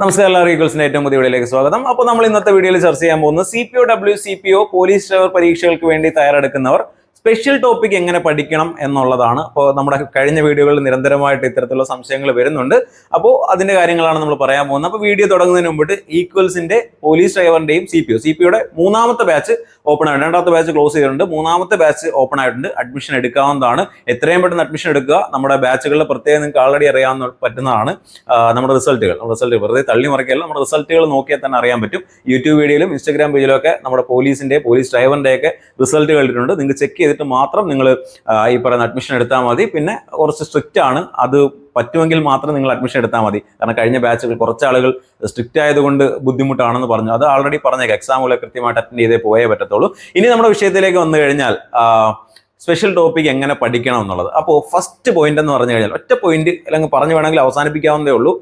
നമസ്കാരം എല്ലാ റീഗൾസിന്റെ ഏറ്റവും പുതിയ വീഡിയോയിലേക്ക് സ്വാഗതം. അപ്പോൾ നമ്മൾ ഇന്നത്തെ വീഡിയോയിൽ ചർച്ച ചെയ്യാൻ പോകുന്നത് C P O W C P O police driver പരീക്ഷകൾക്ക് വേണ്ടി തയ്യാറെടുക്കുന്നവർ സ്പെഷ്യൽ ടോപ്പിക് എങ്ങനെ പഠിക്കണം എന്നുള്ളതാണ്. അപ്പോൾ നമ്മുടെ കഴിഞ്ഞ വീഡിയോകളിൽ നിരന്തരമായിട്ട് ഇത്തരത്തിലുള്ള സംശയങ്ങൾ വരുന്നുണ്ട്. അപ്പോൾ അതിന്റെ കാര്യങ്ങളാണ് നമ്മൾ പറയാൻ പോകുന്നത്. അപ്പോൾ വീഡിയോ തുടങ്ങുന്നതിന് മുമ്പിട്ട് ഈക്വൽസിന്റെ police ഡ്രൈവറിന്റെയും C P O C P ഒയുടെ മൂന്നാമത്തെ ബാച്ച് ഓപ്പൺ ആയിട്ടുണ്ട് രണ്ടാമത്തെ ബാച്ച് ക്ലോസ് ചെയ്തിട്ടുണ്ട്. മൂന്നാമത്തെ ബാച്ച് ഓപ്പൺ ആയിട്ടുണ്ട്. അഡ്മിഷൻ എടുക്കാവുന്നതാണ്. എത്രയും പെട്ടെന്ന് അഡ്മിഷൻ എടുക്കുക. നമ്മുടെ ബാച്ചുകളിൽ പ്രത്യേകം നിങ്ങൾക്ക് ആൾറെഡി അറിയാവുന്ന പറ്റുന്നതാണ്. നമ്മുടെ റിസൾട്ടുകൾ റിസൾട്ട് വെറുതെ തള്ളി മറിക്കല്ല. നമ്മുടെ റിസൾട്ടുകൾ നോക്കിയാൽ തന്നെ അറിയാൻ പറ്റും. യൂട്യൂബ് വീഡിയോയിലും ഇൻസ്റ്റാഗ്രാം പേജിലും ഒക്കെ നമ്മുടെ പോലീസിന്റെ പോലീസ് ഡ്രൈവറിന്റെയൊക്കെ റിസൾട്ട് കണ്ടിട്ടുണ്ട് നിങ്ങൾക്ക് ചെക്ക് ചെയ്തിട്ട് മാത്രം നിങ്ങൾ ഈ പറയുന്ന അഡ്മിഷൻ എടുത്താൽ മതി. പിന്നെ കുറച്ച് സ്ട്രിക്റ്റ് ആണ്. അത് പറ്റുമെങ്കിൽ മാത്രം നിങ്ങൾ അഡ്മിഷൻ എടുത്താൽ മതി. കാരണം കഴിഞ്ഞ ബാച്ചുകൾ കുറച്ച് ആളുകൾ സ്ട്രിക്റ്റ് ആയതുകൊണ്ട് ബുദ്ധിമുട്ടാണെന്ന് പറഞ്ഞു. അത് ആൾറെഡി പറഞ്ഞേക്കാം. എക്സാമുകളെ കൃത്യമായിട്ട് അറ്റൻഡ് ചെയ്തേ പോയേ പറ്റത്തുള്ളൂ. ഇനി നമ്മുടെ വിഷയത്തിലേക്ക് വന്നു കഴിഞ്ഞാൽ സ്പെഷ്യൽ ടോപ്പിക് എങ്ങനെ പഠിക്കണം എന്നുള്ളത്. അപ്പോൾ ഫസ്റ്റ് പോയിന്റ് എന്ന് പറഞ്ഞു കഴിഞ്ഞാൽ ഒറ്റ പോയിന്റ് അല്ലെങ്കിൽ പറഞ്ഞു വേണമെങ്കിൽ അവസാനിപ്പിക്കാവുന്നതേ ഉള്ളൂ.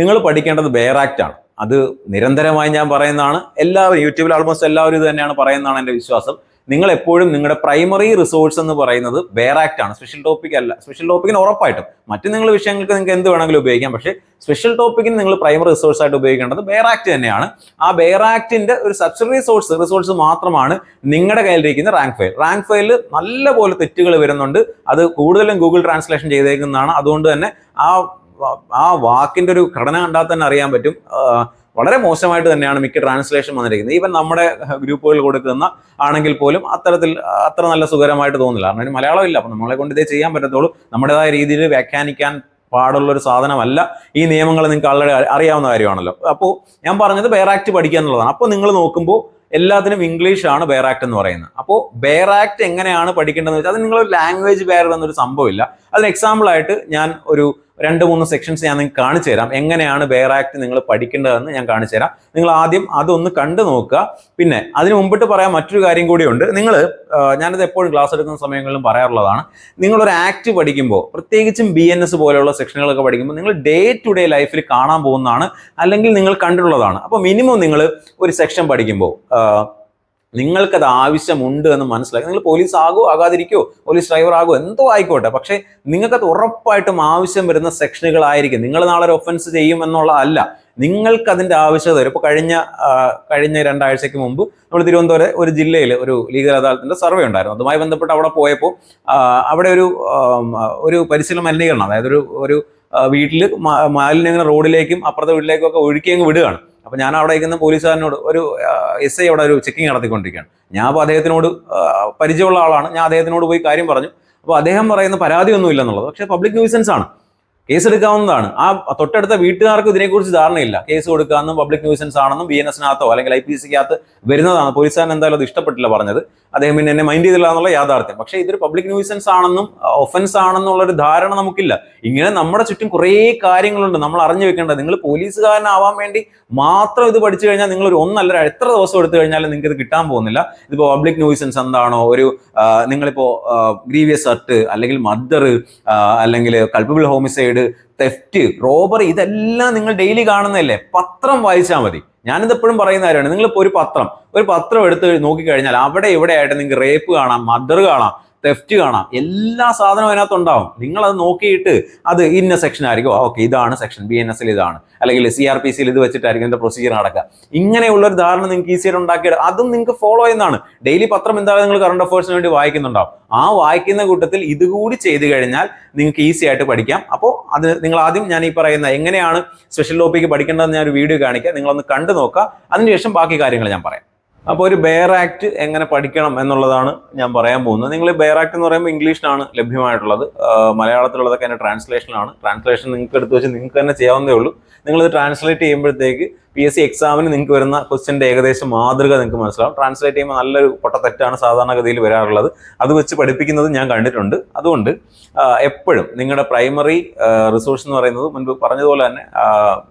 നിങ്ങൾ പഠിക്കേണ്ടത് ബെയറാക്റ്റ് ആണ്. അത് നിരന്തരമായി ഞാൻ പറയുന്നതാണ്. എല്ലാവരും യൂട്യൂബിൽ ആൾമോസ്റ്റ് എല്ലാവരും ഇത് തന്നെയാണ് പറയുന്നതാണ് എന്റെ വിശ്വാസം. നിങ്ങൾ എപ്പോഴും നിങ്ങളുടെ പ്രൈമറി റിസോഴ്സ് എന്ന് പറയുന്നത് ബെയറാക്റ്റ് ആണ്. സ്പെഷ്യൽ ടോപ്പിക് അല്ല. സ്പെഷ്യൽ ടോപ്പിക്കിന് ഉറപ്പായിട്ടും മറ്റു നിങ്ങൾ വിഷയങ്ങൾക്ക് നിങ്ങൾക്ക് എന്ത് വേണമെങ്കിലും ഉപയോഗിക്കാം. പക്ഷേ സ്പെഷ്യൽ ടോപ്പിക്കിന് നിങ്ങൾ പ്രൈമറി റിസോഴ്സ് ആയിട്ട് ഉപയോഗിക്കേണ്ടത് ബെയറാക്ട് തന്നെയാണ്. ആ ബെയറാക്ടിന്റെ ഒരു സബ്സിഡറി സോഴ്സ് റിസോഴ്സ് മാത്രമാണ് നിങ്ങളുടെ കയ്യിലിരിക്കുന്ന റാങ്ക് ഫയൽ റാങ്ക് ഫയലിൽ നല്ല പോലെ തെറ്റുകൾ വരുന്നുണ്ട്. അത് കൂടുതലും ഗൂഗിൾ ട്രാൻസ്ലേഷൻ ചെയ്തേക്കുന്നതാണ്. അതുകൊണ്ട് തന്നെ ആ ആ വാക്കിന്റെ ഒരു ഘടന കണ്ടാൽ തന്നെ അറിയാൻ പറ്റും. വളരെ മോശമായിട്ട് തന്നെയാണ് മിക്ക ട്രാൻസ്ലേഷൻ വന്നിരിക്കുന്നത്. ഈവൻ നമ്മുടെ ഗ്രൂപ്പുകളിൽ കൊടുക്കുന്ന ആണെങ്കിൽ പോലും അത്തരത്തിൽ അത്ര നല്ല സുഖകരമായിട്ട് തോന്നില്ല. കാരണം മലയാളം ഇല്ല. അപ്പം നമ്മളെ കൊണ്ട് ഇതേ ചെയ്യാൻ പറ്റത്തുള്ളൂ. നമ്മുടേതായ രീതിയിൽ വ്യാഖ്യാനിക്കാൻ പാടുള്ള ഒരു സാധനമല്ല ഈ നിയമങ്ങൾ നിങ്ങൾക്ക് ആൾറെഡി അറിയാവുന്ന കാര്യമാണല്ലോ. അപ്പോൾ ഞാൻ പറഞ്ഞത് ബെയറാക്ട് പഠിക്കുക എന്നുള്ളതാണ്. അപ്പോൾ നിങ്ങൾ നോക്കുമ്പോൾ എല്ലാത്തിനും ഇംഗ്ലീഷാണ് ബെയറാക്ട് എന്ന് പറയുന്നത്. അപ്പോൾ ബെയറാക്ട് എങ്ങനെയാണ് പഠിക്കേണ്ടതെന്ന് വെച്ചാൽ അത് നിങ്ങൾ ലാംഗ്വേജ് ബെയർ എന്നൊരു സംഭവമില്ല. അതിന് എക്സാമ്പിൾ ആയിട്ട് ഞാൻ ഒരു രണ്ട് മൂന്ന് സെക്ഷൻസ് ഞാൻ നിങ്ങൾക്ക് കാണിച്ചു തരാം. എങ്ങനെയാണ് ബെയറാക്ട് നിങ്ങൾ പഠിക്കേണ്ടതെന്ന് ഞാൻ കാണിച്ചു തരാം. നിങ്ങൾ ആദ്യം അതൊന്ന് കണ്ടു നോക്കുക. പിന്നെ അതിന് മുമ്പിട്ട് പറയാൻ മറ്റൊരു കാര്യം കൂടിയുണ്ട് നിങ്ങൾ ഞാനത് എപ്പോഴും ക്ലാസ് എടുക്കുന്ന സമയങ്ങളിലും പറയാറുള്ളതാണ്. നിങ്ങളൊരു ആക്ട് പഠിക്കുമ്പോൾ പ്രത്യേകിച്ചും ബി എൻ എസ് പോലെയുള്ള സെക്ഷനുകളൊക്കെ പഠിക്കുമ്പോൾ നിങ്ങൾ ഡേ ടു ഡേ ലൈഫിൽ കാണാൻ പോകുന്നതാണ് അല്ലെങ്കിൽ നിങ്ങൾ കണ്ടിട്ടുള്ളതാണ്. അപ്പോൾ മിനിമം നിങ്ങൾ ഒരു സെക്ഷൻ പഠിക്കുമ്പോൾ നിങ്ങൾക്കത് ആവശ്യമുണ്ട് എന്ന് മനസ്സിലാക്കി. നിങ്ങൾ പോലീസ് ആകോ ആകാതിരിക്കോ പോലീസ് ഡ്രൈവർ ആകോ എന്തോ ആയിക്കോട്ടെ. പക്ഷേ നിങ്ങൾക്കത് ഉറപ്പായിട്ടും ആവശ്യം വരുന്ന സെക്ഷനുകളായിരിക്കും. നിങ്ങൾ നാളെ ഒരു ഒഫൻസ് ചെയ്യും എന്നുള്ളതല്ല. നിങ്ങൾക്ക് അതിന്റെ ആവശ്യകത ഇപ്പോൾ കഴിഞ്ഞ കഴിഞ്ഞ രണ്ടാഴ്ചയ്ക്ക് മുമ്പ് നമ്മൾ തിരുവനന്തപുരം ഒരു ജില്ലയിൽ ഒരു ലീഗൽ അദാലത്തിന്റെ സർവേ ഉണ്ടായിരുന്നു. അതുമായി ബന്ധപ്പെട്ട് അവിടെ പോയപ്പോൾ അവിടെ ഒരു ഒരു പരിശീലന മലിനീകരണം അതായത് ഒരു ഒരു വീട്ടിൽ മാലിന്യങ്ങൾ റോഡിലേക്കും അപ്പുറത്തെ വീട്ടിലേക്കും ഒക്കെ ഒഴുക്കി അങ്ങ് വിടുകയാണ്. അപ്പൊ ഞാൻ അവിടെ ഇരിക്കുന്ന പോലീസുകാരനോട് ഒരു എസ് ഐ അവിടെ ഒരു ചെക്കിങ് നടത്തിക്കൊണ്ടിരിക്കുകയാണ്. ഞാൻ അപ്പോൾ അദ്ദേഹത്തിനോട് പരിചയമുള്ള ആളാണ്. ഞാൻ അദ്ദേഹത്തിനോട് പോയി കാര്യം പറഞ്ഞു. അപ്പോൾ അദ്ദേഹം പറയുന്ന പരാതിയൊന്നും ഇല്ലെന്നുള്ളത് പക്ഷേ പബ്ലിക് ന്യൂസൻസ് ആണ്. കേസ് എടുക്കാവുന്നതാണ് ആ തൊട്ടടുത്ത വീട്ടുകാർക്ക് ഇതിനെക്കുറിച്ച് ധാരണയില്ല. കേസ് കൊടുക്കാമെന്നും പബ്ലിക് ന്യൂസൻസ് ആണെന്നും ബി എൻ എസിനകത്തോ അല്ലെങ്കിൽ ഐ പി സിക്കകത്ത് വരുന്നതാണ്. പോലീസുകാരൻ എന്തായാലും അത് ഇഷ്ടപ്പെട്ടില്ല പറഞ്ഞത്. അദ്ദേഹം പിന്നെ എന്നെ മൈൻഡ് ചെയ്തില്ല എന്നുള്ള യാഥാർത്ഥ്യം. പക്ഷേ ഇതൊരു പബ്ലിക് ന്യൂസൻസ് ആണെന്നും ഒഫൻസ് ആണെന്നുള്ള ഒരു ധാരണ നമുക്കില്ല. ഇങ്ങനെ നമ്മുടെ ചുറ്റും കുറേ കാര്യങ്ങളുണ്ട് നമ്മൾ അറിഞ്ഞു വെക്കേണ്ടത്. നിങ്ങൾ പോലീസുകാരനാവാൻ വേണ്ടി മാത്രം ഇത് പഠിച്ചു കഴിഞ്ഞാൽ നിങ്ങൾ ഒരു ഒന്നല്ല എത്ര ദിവസം എടുത്തു കഴിഞ്ഞാലും നിങ്ങൾക്ക് ഇത് കിട്ടാൻ പോകുന്നില്ല. ഇതിപ്പോൾ പബ്ലിക് ന്യൂസൻസ് എന്താണോ ഒരു നിങ്ങളിപ്പോൾ നിങ്ങളിപ്പോ ഗ്രീവിയസ് അട്ട് അല്ലെങ്കിൽ മർഡർ അല്ലെങ്കിൽ കൾപ്പബിൾ ഹോമിസൈഡ് തെഫ്റ്റ് റോബറി ഇതെല്ലാം നിങ്ങൾ ഡെയിലി കാണുന്നതല്ലേ? പത്രം വായിച്ചാൽ മതി. ഞാനിത് എപ്പോഴും പറയുന്ന കാര്യമാണ്. നിങ്ങളിപ്പോൾ ഒരു പത്രം ഒരു പത്രം എടുത്ത് നോക്കിക്കഴിഞ്ഞാൽ അവിടെ ഇവിടെ ആയിട്ട് നിങ്ങൾക്ക് റേപ്പ് കാണാം മദർ കാണാം. തെഫ്റ്റ് കാണാം. എല്ലാ സാധനവും അതിനകത്ത് ഉണ്ടാവും. നിങ്ങൾ അത് നോക്കിയിട്ട് അത് ഇന്ന സെക്ഷൻ ആയിരിക്കും. ഓക്കെ ഇതാണ് സെക്ഷൻ ബി എൻ എസിൽ ഇതാണ്. അല്ലെങ്കിൽ സി ആർ പി സിയിൽ ഇത് വെച്ചിട്ടായിരിക്കും ഇതിന്റെ പ്രൊസീജിയർ നടക്കുക. ഇങ്ങനെയുള്ള ഒരു ധാരണ നിങ്ങൾക്ക് ഈസിയായിട്ട് ഉണ്ടാക്കിയത് അതും നിങ്ങൾക്ക് ഫോളോ ചെയ്യുന്നതാണ്. ഡെയിലി പത്രം എന്തായാലും നിങ്ങൾ കറണ്ട് അഫയേഴ്സിന് വേണ്ടി വായിക്കുന്നുണ്ടാവും. ആ വായിക്കുന്ന കൂട്ടത്തിൽ ഇതുകൂടി ചെയ്തു കഴിഞ്ഞാൽ നിങ്ങൾക്ക് ഈസി ആയിട്ട് പഠിക്കാം. അപ്പോൾ അത് നിങ്ങൾ ആദ്യം ഞാൻ ഈ പറയുന്ന എങ്ങനെയാണ് സ്പെഷ്യൽ ടോപ്പിക്ക് പഠിക്കേണ്ടതെന്ന് ഞാൻ ഒരു വീഡിയോ കാണിക്കാം. നിങ്ങളൊന്ന് കണ്ടു നോക്കുക. അതിനുശേഷം ബാക്കി കാര്യങ്ങൾ ഞാൻ പറയാം. അപ്പോൾ ഒരു ബെയർ ആക്ട് എങ്ങനെ പഠിക്കണം എന്നുള്ളതാണ് ഞാൻ പറയാൻ പോകുന്നത്. നിങ്ങൾ ബെയർ ആക്ട് എന്ന് പറയുമ്പോൾ ഇംഗ്ലീഷിലാണ് ലഭ്യമായിട്ടുള്ളത്. മലയാളത്തിലുള്ളതൊക്കെ അതിന്റെ ട്രാൻസ്ലേഷനാണ് ട്രാൻസ്ലേഷൻ നിങ്ങൾക്ക് എടുത്ത് വെച്ച് നിങ്ങൾക്ക് തന്നെ ചെയ്യാവുന്നേ ഉള്ളൂ. നിങ്ങളിത് ട്രാൻസ്ലേറ്റ് ചെയ്യുമ്പോഴത്തേക്ക് പി എസ് സി എക്സാമിന് നിങ്ങൾക്ക് വരുന്ന ക്വസ്റ്റ്യന്റെ ഏകദേശം മാതൃക നിങ്ങൾക്ക് മനസ്സിലാവും. ട്രാൻസ്ലേറ്റ് ചെയ്യുമ്പോൾ നല്ലൊരു പൊട്ടത്തെറ്റാണ് സാധാരണഗതിയിൽ വരാറുള്ളത്. അത് വെച്ച് പഠിപ്പിക്കുന്നത് ഞാൻ കണ്ടിട്ടുണ്ട്. അതുകൊണ്ട് എപ്പോഴും നിങ്ങളുടെ പ്രൈമറി റിസോഴ്സ് എന്ന് പറയുന്നത് മുൻപ് പറഞ്ഞതുപോലെ തന്നെ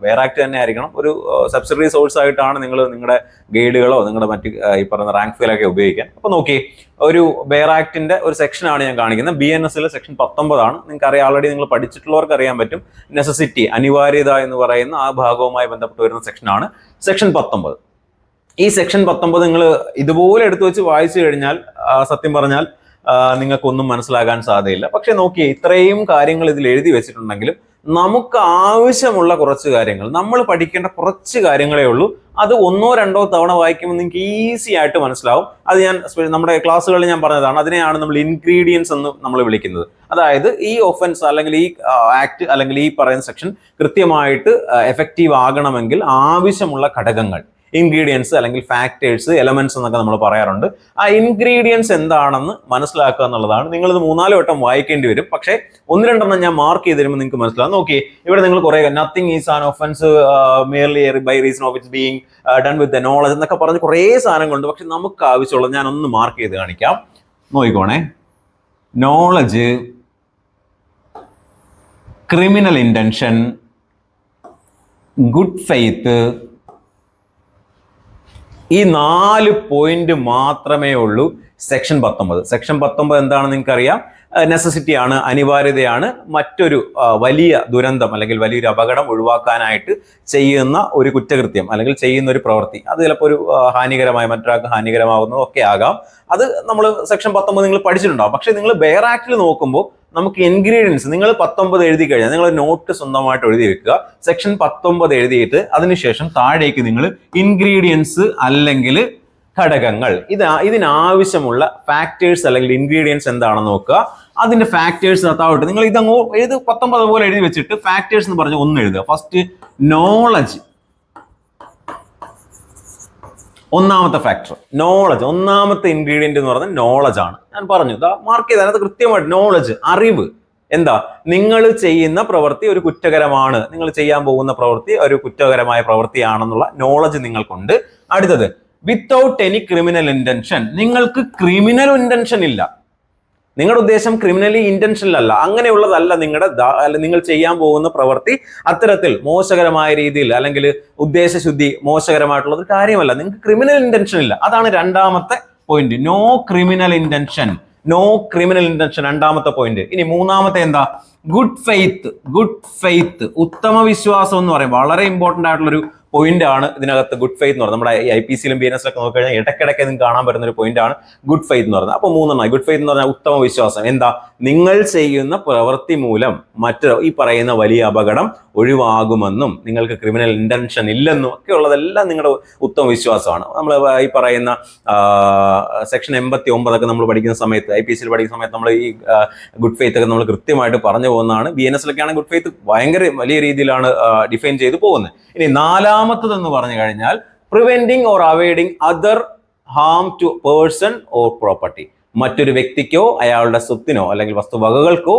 വേറെ ആക്ട് തന്നെ ആയിരിക്കണം. ഒരു സബ്സിഡറി സോഴ്സ് ആയിട്ടാണ് നിങ്ങൾ നിങ്ങളുടെ ഗൈഡുകളോ നിങ്ങളുടെ മറ്റ് ഈ പറയുന്ന റാങ്ക് ഫീലൊക്കെ ഉപയോഗിക്കാൻ. അപ്പോൾ നോക്കി ഒരു ബെയർ ആക്ടിന്റെ ഒരു സെക്ഷനാണ് ഞാൻ കാണിക്കുന്നത്. ബി എൻ എസിലെ സെക്ഷൻ പത്തൊമ്പതാണ്. നിങ്ങൾക്ക് അറിയാം ആൾറെഡി നിങ്ങൾ പഠിച്ചിട്ടുള്ളവർക്ക് അറിയാൻ പറ്റും. നെസസിറ്റി അനിവാര്യത എന്ന് പറയുന്ന ആ ഭാഗവുമായി ബന്ധപ്പെട്ട് വരുന്ന സെക്ഷനാണ് സെക്ഷൻ പത്തൊമ്പത്. ഈ സെക്ഷൻ പത്തൊമ്പത് നിങ്ങൾ ഇതുപോലെ എടുത്തു വെച്ച് വായിച്ചു കഴിഞ്ഞാൽ സത്യം പറഞ്ഞാൽ നിങ്ങൾക്കൊന്നും മനസ്സിലാകാൻ സാധ്യതയില്ല. പക്ഷെ നോക്കിയേ ഇത്രയും കാര്യങ്ങൾ ഇതിൽ എഴുതി വെച്ചിട്ടുണ്ടെങ്കിലും നമുക്ക് ആവശ്യമുള്ള കുറച്ച് കാര്യങ്ങൾ. നമ്മൾ പഠിക്കേണ്ട കുറച്ച് കാര്യങ്ങളേ ഉള്ളൂ. അത് ഒന്നോ രണ്ടോ തവണ വായിക്കുമ്പോൾ നിങ്ങൾക്ക് ഈസി ആയിട്ട് മനസ്സിലാവും. അത് ഞാൻ നമ്മുടെ ക്ലാസ്സുകളിൽ ഞാൻ പറഞ്ഞതാണ്. അതിനെയാണ് നമ്മൾ ഇൻഗ്രീഡിയൻസ് എന്ന് നമ്മൾ വിളിക്കുന്നത്. അതായത് ഈ ഒഫൻസ് അല്ലെങ്കിൽ ഈ ആക്ട് അല്ലെങ്കിൽ ഈ പറയുന്ന സെക്ഷൻ കൃത്യമായിട്ട് എഫക്റ്റീവ് ആകണമെങ്കിൽ ആവശ്യമുള്ള ഘടകങ്ങൾ. ഇൻഗ്രീഡിയൻസ് അല്ലെങ്കിൽ ഫാക്ടേഴ്സ് എലമെന്റ്സ് എന്നൊക്കെ നമ്മൾ പറയാറുണ്ട്. ആ ഇൻഗ്രീഡിയൻസ് എന്താണെന്ന് മനസ്സിലാക്കുക എന്നുള്ളതാണ്. നിങ്ങളിത് മൂന്നാൽ വട്ടം വായിക്കേണ്ടി വരും. പക്ഷേ ഒന്ന് രണ്ടെണ്ണം ഞാൻ മാർക്ക് ചെയ്ത് തരുമ്പോൾ നിങ്ങൾക്ക് മനസ്സിലാവും. നോക്കി ഇവിടെ നിങ്ങൾ കുറെ nothing is an offence merely by reason of its being done with knowledge എന്നൊക്കെ പറഞ്ഞ് കുറേ സാധനങ്ങളുണ്ട്. പക്ഷെ നമുക്ക് ആവശ്യമുള്ള ഞാൻ ഒന്ന് മാർക്ക് ചെയ്ത് കാണിക്കാം. നോക്കിക്കോണേ. Knowledge criminal intention good faith ഈ നാല് പോയിന്റ് മാത്രമേ ഉള്ളൂ. സെക്ഷൻ പത്തൊമ്പത്. സെക്ഷൻ പത്തൊമ്പത് എന്താണെന്ന് നിങ്ങൾക്കറിയാം? നെസസിറ്റി ആണ് അനിവാര്യതയാണ്. മറ്റൊരു വലിയ ദുരന്തം അല്ലെങ്കിൽ വലിയൊരു അപകടം ഒഴിവാക്കാനായിട്ട് ചെയ്യുന്ന ഒരു കുറ്റകൃത്യം അല്ലെങ്കിൽ ചെയ്യുന്ന ഒരു പ്രവൃത്തി. അത് ചിലപ്പോൾ ഒരു ഹാനികരമായ മറ്റൊരാൾക്ക് ഹാനികരമാകുന്നതൊക്കെ ആകാം. അത് നമ്മൾ സെക്ഷൻ പത്തൊമ്പത് നിങ്ങൾ പഠിച്ചിട്ടുണ്ടാവും. പക്ഷേ നിങ്ങൾ ബെയർ ആക്ടിൽ നോക്കുമ്പോൾ നമുക്ക് ഇൻഗ്രീഡിയൻസ് നിങ്ങൾ പത്തൊമ്പത് എഴുതി കഴിഞ്ഞാൽ നിങ്ങൾ നോട്ട് സ്വന്തമായിട്ട് എഴുതി വെക്കുക. സെക്ഷൻ പത്തൊമ്പത് എഴുതിയിട്ട് അതിനുശേഷം താഴേക്ക് നിങ്ങൾ ഇൻഗ്രീഡിയൻസ് അല്ലെങ്കിൽ ഘടകങ്ങൾ. ഇത് ഇതിനാവശ്യമുള്ള ഫാക്ടേഴ്സ് അല്ലെങ്കിൽ ഇൻഗ്രീഡിയൻസ് എന്താണെന്ന് നോക്കുക. അതിന്റെ ഫാക്ടേഴ്സ് താഴോട്ട് നിങ്ങൾ ഇതങ്ങോ എഴുതി പത്തൊമ്പത് പോലെ എഴുതി വെച്ചിട്ട് ഫാക്ടേഴ്സ് എന്ന് പറഞ്ഞ് ഒന്ന് എഴുതുക. ഫസ്റ്റ് നോളജ് ഒന്നാമത്തെ ഫാക്ടർ നോളജ് ഒന്നാമത്തെ ഇൻഗ്രീഡിയന്റ് എന്ന് പറഞ്ഞാൽ നോളജ് ആണ്. ഞാൻ പറഞ്ഞു ഇതാ മാർക്ക് ചെയ്താൽ അത് കൃത്യമായിട്ട് നോളജ് അറിവ്. എന്താ? നിങ്ങൾ ചെയ്യുന്ന പ്രവൃത്തി ഒരു കുറ്റകരമാണ്. നിങ്ങൾ ചെയ്യാൻ പോകുന്ന പ്രവൃത്തി ഒരു കുറ്റകരമായ പ്രവൃത്തിയാണെന്നുള്ള നോളജ് നിങ്ങൾക്കുണ്ട്. അടുത്തത് വിത്തൗട്ട് എനി ക്രിമിനൽ ഇന്റൻഷൻ നിങ്ങൾക്ക് ക്രിമിനൽ ഇന്റൻഷൻ ഇല്ല. നിങ്ങളുടെ ഉദ്ദേശം ക്രിമിനലി ഇന്റൻഷനിലല്ല അങ്ങനെയുള്ളതല്ല നിങ്ങളുടെ അല്ല നിങ്ങൾ ചെയ്യാൻ പോകുന്ന പ്രവൃത്തി അത്തരത്തിൽ മോശകരമായ രീതിയിൽ അല്ലെങ്കിൽ ഉദ്ദേശശുദ്ധി മോശകരമായിട്ടുള്ള ഒരു കാര്യമല്ല. നിങ്ങൾക്ക് ക്രിമിനൽ ഇന്റൻഷൻ ഇല്ല. അതാണ് രണ്ടാമത്തെ point no criminal intention no criminal intention രണ്ടാമത്തെ പോയിന്റ് ഇനി മൂന്നാമത്തെ എന്താ? ഗുഡ് ഫെയ്ത്ത് ഗുഡ് ഫെയ്ത്ത് ഉത്തമ വിശ്വാസം എന്ന് പറയും. വളരെ ഇമ്പോർട്ടന്റ് ആയിട്ടുള്ള ഒരു പോയിന്റ് ആണ് ഇതിനകത്ത് ഗുഡ് ഫെയ്ത്ത് എന്ന് പറയുന്നത്. നമ്മുടെ ഐ പി സിയിലും ബി എൻ എസിലൊക്കെ നോക്കിക്കഴിഞ്ഞാൽ ഇടയ്ക്കിടയ്ക്ക് നിങ്ങൾക്ക് കാണാൻ പറ്റുന്ന ഒരു പോയിന്റ് ആണ് ഗുഡ് ഫെയ്ത്ത് എന്ന് പറയുന്നത്. അപ്പോൾ മൂന്നെണ്ണം. ഗുഡ് ഫെയ്ത്ത് എന്ന് പറഞ്ഞാൽ ഉത്തമ വിശ്വാസം. എന്താ? നിങ്ങൾ ചെയ്യുന്ന പ്രവൃത്തി മൂലം മറ്റ് ഈ പറയുന്ന വലിയ അപകടം ഒഴിവാകുമെന്നും നിങ്ങൾക്ക് ക്രിമിനൽ ഇന്റൻഷൻ ഇല്ലെന്നും ഒക്കെ ഉള്ളതെല്ലാം നിങ്ങളുടെ ഉത്തമ വിശ്വാസമാണ്. നമ്മൾ ഈ പറയുന്ന സെക്ഷൻ എൺപത്തി ഒമ്പതൊക്കെ നമ്മൾ പഠിക്കുന്ന സമയത്ത് ഐ പി സിയിൽ പഠിക്കുന്ന സമയത്ത് നമ്മൾ ഈ ഗുഡ് ഫെയ്ത്ത് ഒക്കെ നമ്മൾ കൃത്യമായിട്ട് പറഞ്ഞു പോകുന്നതാണ്. ബി എൻ എസിലൊക്കെയാണ് ഗുഡ് ഫെയ്ത്ത് ഭയങ്കര വലിയ രീതിയിലാണ് ഡിഫൈൻ ചെയ്ത് പോകുന്നത്. ഇനി നാലാമത്തത് എന്ന് പറഞ്ഞു കഴിഞ്ഞാൽ preventing or avoiding other harm to person or property മറ്റൊരു വ്യക്തിക്കോ അയാളുടെ സ്വത്തിനോ അല്ലെങ്കിൽ വസ്തുവകകൾക്കോ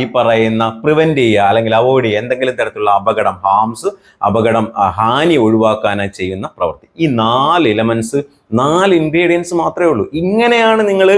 ഈ പറയുന്ന പ്രിവെന്റ് ചെയ്യുക അല്ലെങ്കിൽ അവോയ്ഡ് ചെയ്യുക എന്തെങ്കിലും തരത്തിലുള്ള അപകടം ഹാംസ് അപകടം ഹാനി ഒഴിവാക്കാനായി ചെയ്യുന്ന പ്രവൃത്തി. ഈ നാല് ഇലമെന്റ്സ് നാല് ഇൻഗ്രീഡിയൻസ് മാത്രമേ ഉള്ളൂ. ഇങ്ങനെയാണ് നിങ്ങൾ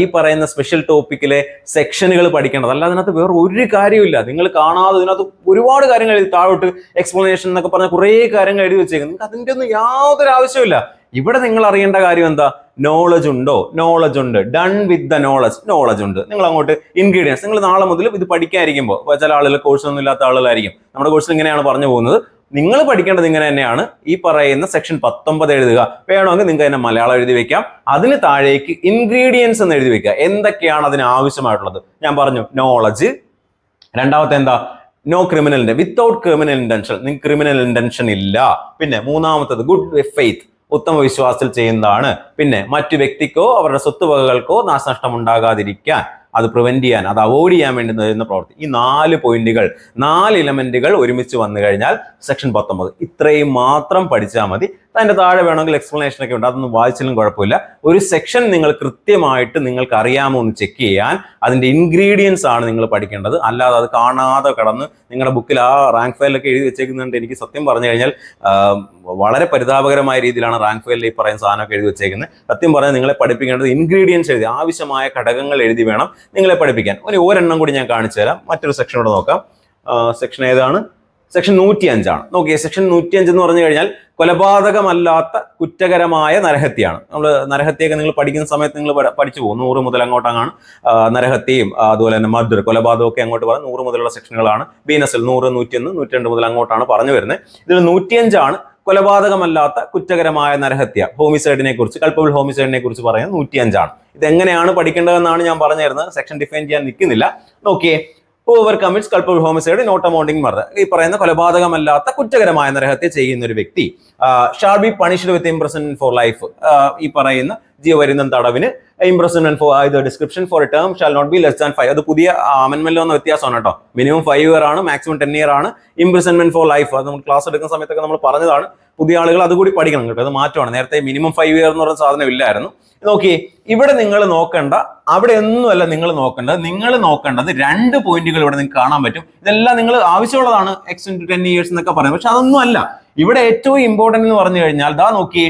ഈ പറയുന്ന സ്പെഷ്യൽ ടോപ്പിക്കിലെ സെക്ഷനുകൾ പഠിക്കേണ്ടത്. അല്ല അതിനകത്ത് വേറെ ഒരു കാര്യമില്ല നിങ്ങൾ കാണാതെ ഇതിനകത്ത് ഒരുപാട് കാര്യങ്ങൾ എഴുതി താഴോട്ട് എക്സ്പ്ലനേഷൻ എന്നൊക്കെ പറഞ്ഞ കുറേ കാര്യങ്ങൾ എഴുതി വെച്ചേക്കും നിങ്ങൾക്ക് അതിന്റെ ഒന്നും യാതൊരു ആവശ്യമില്ല ഇവിടെ നിങ്ങൾ അറിയേണ്ട കാര്യം എന്താ? നോളജ് ഉണ്ടോ? നോളജ് ഉണ്ട്. Done with the knowledge knowledge ഉണ്ട്. നിങ്ങൾ അങ്ങോട്ട് ഇൻഗ്രീഡിയൻസ് നിങ്ങൾ നാളെ മുതൽ ഇത് പഠിക്കാതിരിക്കുമ്പോൾ ചില ആളുകൾ കോഴ്സൊന്നും ഇല്ലാത്ത ആളുകളായിരിക്കും. നമ്മുടെ കോഴ്സിൽ ഇങ്ങനെയാണ് പറഞ്ഞു പോകുന്നത്. നിങ്ങൾ പഠിക്കേണ്ടത് ഇങ്ങനെ തന്നെയാണ്. ഈ പറയുന്ന സെക്ഷൻ പത്തൊമ്പത് എഴുതുക. വേണമെങ്കിൽ നിങ്ങൾക്ക് തന്നെ മലയാളം എഴുതി വെക്കാം. അതിന് താഴേക്ക് ഇൻഗ്രീഡിയൻസ് എന്ന് എഴുതി വെക്കുക. എന്തൊക്കെയാണ് അതിന് ആവശ്യമായിട്ടുള്ളത്? ഞാൻ പറഞ്ഞു നോളജ് രണ്ടാമത്തെ എന്താ? നോ ക്രിമിനലിന്റെ വിത്തൗട്ട് ക്രിമിനൽ ഇന്റൻഷൻ നിങ്ങൾക്ക് ക്രിമിനൽ ഇന്റൻഷൻ ഇല്ല. പിന്നെ മൂന്നാമത്തത് ഗുഡ് ഫെയ്ത്ത് ഉത്തമ വിശ്വാസത്തിൽ ചെയ്യുന്നതാണ്. പിന്നെ മറ്റു വ്യക്തിക്കോ അവരുടെ സ്വത്തുവകകൾക്കോ നാശനഷ്ടം ഉണ്ടാകാതിരിക്കാൻ അത് പ്രിവെന്റ് ചെയ്യാൻ അത് അവോയ്ഡ് ചെയ്യാൻ വേണ്ടി വരുന്ന പ്രവൃത്തി. ഈ നാല് പോയിന്റുകൾ നാല് ഇലമെന്റുകൾ ഒരുമിച്ച് വന്നു കഴിഞ്ഞാൽ സെക്ഷൻ പത്തൊമ്പത്. ഇത്രയും മാത്രം പഠിച്ചാൽ മതി. അതിന്റെ താഴെ വേണമെങ്കിൽ എക്സ്പ്ലനേഷൻ ഒക്കെ ഉണ്ട്. അതൊന്നും വായിച്ചാലും കുഴപ്പമില്ല. ഒരു സെക്ഷൻ നിങ്ങൾ കൃത്യമായിട്ട് നിങ്ങൾക്ക് അറിയാമോ എന്ന് ചെക്ക് ചെയ്യാൻ അതിന്റെ ഇൻഗ്രീഡിയൻസ് ആണ് നിങ്ങൾ പഠിക്കേണ്ടത്. അല്ലാതെ അത് കാണാതെ കടന്ന് നിങ്ങളുടെ ബുക്കിൽ ആ റാങ്ക് ഫയലൊക്കെ എഴുതി വെച്ചേക്കുന്നുണ്ട്. എനിക്ക് സത്യം പറഞ്ഞു കഴിഞ്ഞാൽ വളരെ പരിതാപകരമായ രീതിയിലാണ് റാങ്ക് ഫയലിൽ ഈ പറയുന്ന സാധനമൊക്കെ എഴുതി വെച്ചേക്കുന്നത്. സത്യം പറഞ്ഞാൽ നിങ്ങളെ പഠിപ്പിക്കേണ്ടത് ഇൻഗ്രീഡിയൻസ് എഴുതി ആവശ്യമായ ഘടകങ്ങൾ എഴുതി വേണം നിങ്ങളെ പഠിപ്പിക്കാൻ. ഒരു ഒരെണ്ണം കൂടി ഞാൻ കാണിച്ചു തരാം. മറ്റൊരു സെക്ഷനോട് നോക്കാം. സെക്ഷൻ ഏതാണ്? സെക്ഷൻ നൂറ്റി അഞ്ചാണ് നോക്കിയേ സെക്ഷൻ നൂറ്റി അഞ്ച് എന്ന് പറഞ്ഞു കഴിഞ്ഞാൽ കൊലപാതകമല്ലാത്ത കുറ്റകരമായ നരഹത്യയാണ്. നമ്മൾ നരഹത്യയൊക്കെ നിങ്ങൾ പഠിക്കുന്ന സമയത്ത് നിങ്ങൾ പഠിച്ചു പോകും. നൂറ് മുതൽ അങ്ങോട്ടാണ് നരഹത്യയും അതുപോലെ തന്നെ മർഡർ കൊലപാതകമൊക്കെ അങ്ങോട്ട് പറഞ്ഞ് നൂറ് മുതലുള്ള സെക്ഷനുകളാണ്. ബീനസിൽ എൻ എസ് എൽ നൂറ് നൂറ്റിയൊന്ന് നൂറ്റിരണ്ട് മുതൽ അങ്ങോട്ടാണ് പറഞ്ഞു വരുന്നത്. ഇതിൽ നൂറ്റിയഞ്ചാണ് കൊലപാതകമല്ലാത്ത കുറ്റകരമായ നരഹത്യ. ഹോമിസൈഡിനെ കുറിച്ച് കൾപ്പബിൾ ഹോമിസൈഡിനെ കുറിച്ച് പറയുന്നത് നൂറ്റിയഞ്ചാണ്. ഇതെങ്ങനെയാണ് പഠിക്കേണ്ടതെന്നാണ് ഞാൻ പറഞ്ഞു തരുന്നത് സെക്ഷൻ ഡിഫൈൻ ചെയ്യാൻ നിൽക്കുന്നില്ല. നോക്കിയേ whoever commits culpable homicide not amounting murder ഈ പറയുന്ന കൊലപാതകമല്ലാത്ത കുറ്റകരമായ നരഹത്യ ചെയ്യുന്ന ഒരു വ്യക്തി shall be punished with imprisonment for life ഈ പറയുന്ന ജീവപര്യന്തം തടവിന് ഇംപ്രസൺമെന്റ് ഫോർ ഇത് description for a term shall not be less than five അത് പുതിയ അമെന്മെന്റ് വന്ന വ്യത്യാസമാണ് കേട്ടോ. മിനിമം ഫൈവ് ഇയർ ആണ് മാക്സിമം ടെൻ ഇയർ ആണ് ഇംപ്രസൺമെന്റ് ഫോർ ലൈഫ് അത് നമ്മൾ ക്ലാസ് എടുക്കുന്ന സമയത്തൊക്കെ നമ്മൾ പറഞ്ഞതാണ്. പുതിയ ആളുകൾ അതുകൂടി പഠിക്കണം കേട്ടോ. അത് മാറ്റമാണ്. നേരത്തെ മിനിമം ഫൈവ് ഇയർ എന്ന് പറയുന്ന സാധനം ഇല്ലായിരുന്നു. നോക്കി ഇവിടെ നിങ്ങൾ നോക്കേണ്ട അവിടെ ഒന്നുമല്ല നിങ്ങൾ നോക്കേണ്ടത്. നിങ്ങൾ നോക്കേണ്ടത് രണ്ട് പോയിന്റുകൾ ഇവിടെ നിങ്ങൾക്ക് കാണാൻ പറ്റും. ഇതെല്ലാം നിങ്ങൾ ആവശ്യമുള്ളതാണ്. എക്സ് ഇന്റു ടെൻ ഇയേഴ്സ് എന്നൊക്കെ പറയുന്നത്. പക്ഷെ അതൊന്നും അല്ല. ഇവിടെ ഏറ്റവും ഇമ്പോർട്ടന്റ് എന്ന് പറഞ്ഞു കഴിഞ്ഞാൽ ദാ നോക്കി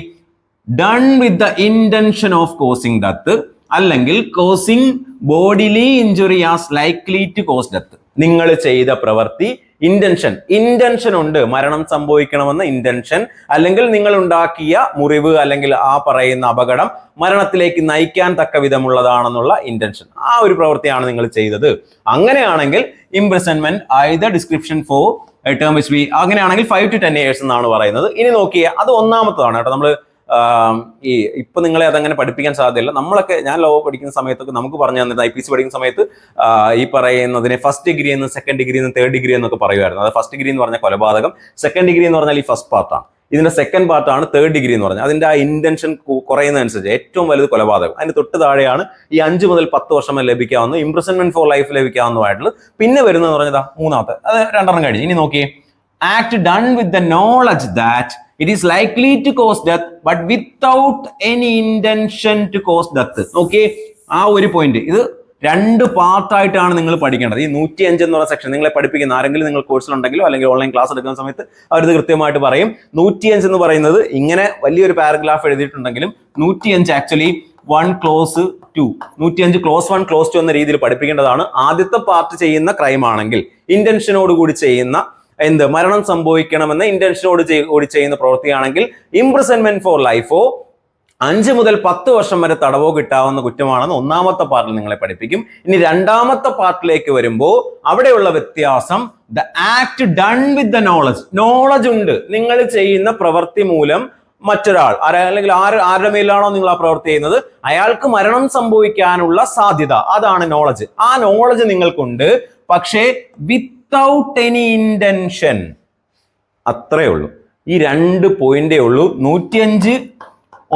done with the intention of causing death അല്ലെങ്കിൽ causing bodily injury as likely to cause death നിങ്ങൾ ചെയ്ത പ്രവൃത്തി ഇന്റൻഷൻ ഇന്റൻഷൻ ഉണ്ട്. മരണം സംഭവിക്കണമെന്ന് ഇന്റൻഷൻ അല്ലെങ്കിൽ നിങ്ങൾ ഉണ്ടാക്കിയ മുറിവ് അല്ലെങ്കിൽ ആ പറയുന്ന അപകടം മരണത്തിലേക്ക് നയിക്കാൻ തക്ക വിധമുള്ളതാണെന്നുള്ള ഇന്റൻഷൻ ആ ഒരു പ്രവൃത്തിയാണ് നിങ്ങൾ ചെയ്തത്. അങ്ങനെയാണെങ്കിൽ imprisonment the description for term which be അങ്ങനെയാണെങ്കിൽ ഫൈവ് ടു ടെൻ ഇയേഴ്സ് എന്നാണ് പറയുന്നത്. ഇനി നോക്കിയേ അത് ഒന്നാമത്തതാണ് കേട്ടോ. നമ്മൾ ഈ ഇപ്പൊ നിങ്ങളെ അതങ്ങനെ പഠിപ്പിക്കാൻ സാധ്യതയില്ല. നമ്മളൊക്കെ ഞാൻ ലോ പഠിക്കുന്ന സമയത്തൊക്കെ നമുക്ക് പറഞ്ഞു തന്നത് ഐ പി സി പഠിക്കുന്ന സമയത്ത് ഈ പറയുന്നതിനെ ഫസ്റ്റ് ഡിഗ്രി എന്ന് സെക്കൻഡ് ഡിഗ്രി എന്ന് തേർഡ് ഡിഗ്രി എന്നൊക്കെ പറയുമായിരുന്നു. അത് ഫസ്റ്റ് ഡിഗ്രി എന്ന് പറഞ്ഞാൽ കൊലപാതകം സെക്കൻഡ് ഡിഗ്രി എന്ന് പറഞ്ഞാൽ ഈ ഫസ്റ്റ് പാർട്ടാണ് ഇതിന്റെ സെക്കൻഡ് പാർട്ടാണ് തേർഡ് ഡിഗ്രി എന്ന് പറഞ്ഞാൽ അതിന്റെ ആ ഇന്റൻഷൻ കുറയുന്നതനുസരിച്ച് ഏറ്റവും വലുത് കൊലപാതകം. അതിന് തൊട്ട് താഴെയാണ് ഈ അഞ്ച് മുതൽ പത്ത് വർഷം ലഭിക്കാവുന്ന ഇംപ്രസൺമെന്റ് ഫോർ ലൈഫ് ലഭിക്കാവുന്നതായിട്ടുള്ള പിന്നെ വരുന്നത് പറഞ്ഞതാ മൂന്നാമത്തെ. അത് രണ്ടെണ്ണം കഴിഞ്ഞു. ഇനി നോക്കിയേ. Act done with the knowledge that it is likely to cause death but without any intention to cause death okay ആ ഒരു പോയിന്റ് ഇത് രണ്ട് പാർട്ടായിട്ടാണ് നിങ്ങൾ പഠിക്കേണ്ടത്. ഈ നൂറ്റി അഞ്ച് എന്ന് പറയുന്ന സെക്ഷൻ നിങ്ങളെ പഠിപ്പിക്കുന്ന ആരെങ്കിലും നിങ്ങൾ കോഴ്സിലുണ്ടെങ്കിലോ അല്ലെങ്കിൽ ഓൺലൈൻ ക്ലാസ് എടുക്കുന്ന സമയത്ത് അവരിത് കൃത്യമായിട്ട് പറയും. നൂറ്റി അഞ്ച് എന്ന് പറയുന്നത് ഇങ്ങനെ വലിയൊരു പാരഗ്രാഫ് എഴുതിയിട്ടുണ്ടെങ്കിലും നൂറ്റി അഞ്ച് ആക്ച്വലി വൺ ക്ലോസ് ടു നൂറ്റിയഞ്ച് ക്ലോസ് വൺ ക്ലോസ് ടു എന്ന രീതിയിൽ പഠിപ്പിക്കേണ്ടതാണ്. ആദ്യത്തെ പാർട്ട് ചെയ്യുന്ന ക്രൈം ആണെങ്കിൽ ഇന്റൻഷനോട് കൂടി ചെയ്യുന്ന എന്ത് മരണം സംഭവിക്കണമെന്ന ഇന്റൻഷനോട് കൂടി ചെയ്യുന്ന പ്രവൃത്തിയാണെങ്കിൽ ഇംപ്രിസൺമെന്റ് ഫോർ ലൈഫോ അഞ്ച് മുതൽ പത്ത് വർഷം വരെ തടവോ കിട്ടാവുന്ന കുറ്റമാണെന്ന് ഒന്നാമത്തെ പാർട്ടിൽ നിങ്ങളെ പഠിപ്പിക്കും. ഇനി രണ്ടാമത്തെ പാർട്ടിലേക്ക് വരുമ്പോൾ അവിടെയുള്ള വ്യത്യാസം the act done with the knowledge knowledge ഉണ്ട്. നിങ്ങൾ ചെയ്യുന്ന പ്രവൃത്തി മൂലം മറ്റൊരാൾ അല്ലെങ്കിൽ ആര് ആരുടെ മേലാണോ നിങ്ങൾ ആ പ്രവൃത്തി ചെയ്യുന്നത്? അയാൾക്ക് മരണം സംഭവിക്കാനുള്ള സാധ്യത. അതാണ് നോളജ് ആ നോളജ് നിങ്ങൾക്കുണ്ട്. പക്ഷേ വിത്തൗട്ട് എനി ഇന്റൻഷൻ അത്രേ ഉള്ളൂ. ഈ രണ്ട് പോയിന്റേ ഉള്ളൂ. നൂറ്റിയഞ്ച്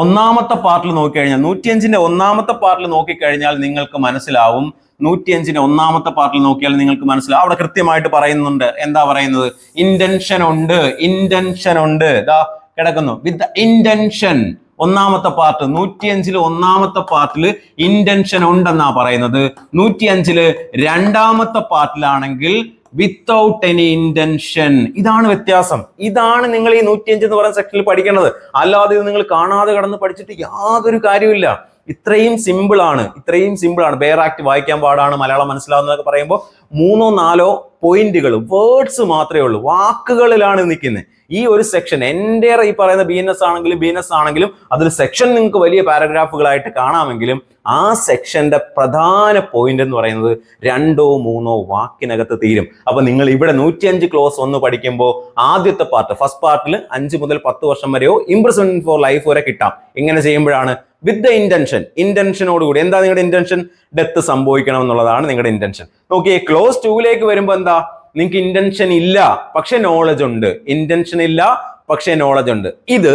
ഒന്നാമത്തെ പാർട്ടിൽ നോക്കിക്കഴിഞ്ഞാൽ നൂറ്റിയഞ്ചിന്റെ ഒന്നാമത്തെ പാർട്ടിൽ നോക്കിക്കഴിഞ്ഞാൽ നിങ്ങൾക്ക് മനസ്സിലാവും. നൂറ്റിയഞ്ചിന്റെ ഒന്നാമത്തെ പാർട്ടിൽ നോക്കിയാൽ നിങ്ങൾക്ക് മനസ്സിലാവും. അവിടെ കൃത്യമായിട്ട് പറയുന്നുണ്ട്. എന്താ പറയുന്നത്? ഇന്റൻഷൻ ഉണ്ട്. ഇന്റൻഷൻ ഉണ്ട്. ഇതാ കിടക്കുന്നു. വിത്ത് ഇന്റൻഷൻ ഒന്നാമത്തെ പാർട്ട് നൂറ്റിയഞ്ചിൽ ഒന്നാമത്തെ പാർട്ടിൽ ഇന്റൻഷൻ ഉണ്ടെന്നാ പറയുന്നത്. നൂറ്റിയഞ്ചിൽ രണ്ടാമത്തെ പാർട്ടിലാണെങ്കിൽ വിത്തൗട്ട് എനി ഇന്റൻഷൻ ഇതാണ് വ്യത്യാസം. ഇതാണ് നിങ്ങൾ ഈ നൂറ്റിയഞ്ച് എന്ന് പറയുന്ന സെക്ഷനിൽ പഠിക്കേണ്ടത് അല്ലാതെ ഇത് നിങ്ങൾ കാണാതെ കടന്ന് പഠിച്ചിട്ട് യാതൊരു കാര്യമില്ല ഇത്രയും സിമ്പിൾ ആണ്. ഇത്രയും സിമ്പിൾ ആണ്. ബെയർ ആക്ട് വായിക്കാൻ പാടാണ് മലയാളം മനസ്സിലാവുന്നതൊക്കെ പറയുമ്പോൾ മൂന്നോ നാലോ പോയിന്റുകൾ വേർഡ്സ് മാത്രമേ ഉള്ളൂ. വാക്കുകളിലാണ് നിൽക്കുന്നത്. ഈ ഒരു സെക്ഷൻ എന്റെ ഈ പറയുന്ന ബി എൻ എസ് ആണെങ്കിലും ബി എൻ എസ് ആണെങ്കിലും അതിൽ സെക്ഷൻ നിങ്ങൾക്ക് വലിയ പാരഗ്രാഫുകളായിട്ട് കാണാമെങ്കിലും ആ സെക്ഷന്റെ പ്രധാന പോയിന്റ് എന്ന് പറയുന്നത് രണ്ടോ മൂന്നോ വാക്കിനകത്ത് തീരും. അപ്പൊ നിങ്ങൾ ഇവിടെ നൂറ്റിയഞ്ച് ക്ലോസ് ഒന്ന് പഠിക്കുമ്പോൾ ആദ്യത്തെ പാർട്ട് ഫസ്റ്റ് പാർട്ടിൽ അഞ്ച് മുതൽ പത്ത് വർഷം വരെയോ ഇംപ്രസ്മെന്റ് ഫോർ ലൈഫ് വരെ കിട്ടാം. ഇങ്ങനെ ചെയ്യുമ്പോഴാണ് വിത്ത് ദ ഇന്റൻഷൻ ഇന്റൻഷനോടുകൂടി എന്താ നിങ്ങളുടെ ഇന്റൻഷൻ ഡെത്ത് സംഭവിക്കണം എന്നുള്ളതാണ് നിങ്ങളുടെ ഇന്റൻഷൻ നോക്കിയേ ക്ലോസ് ടൂവിലേക്ക് വരുമ്പോൾ എന്താ? നിങ്ങൾക്ക് ഇന്റൻഷൻ ഇല്ല പക്ഷെ നോളജ് ഉണ്ട്. ഇന്റൻഷൻ ഇല്ല പക്ഷെ നോളജ് ഉണ്ട്. ഇത്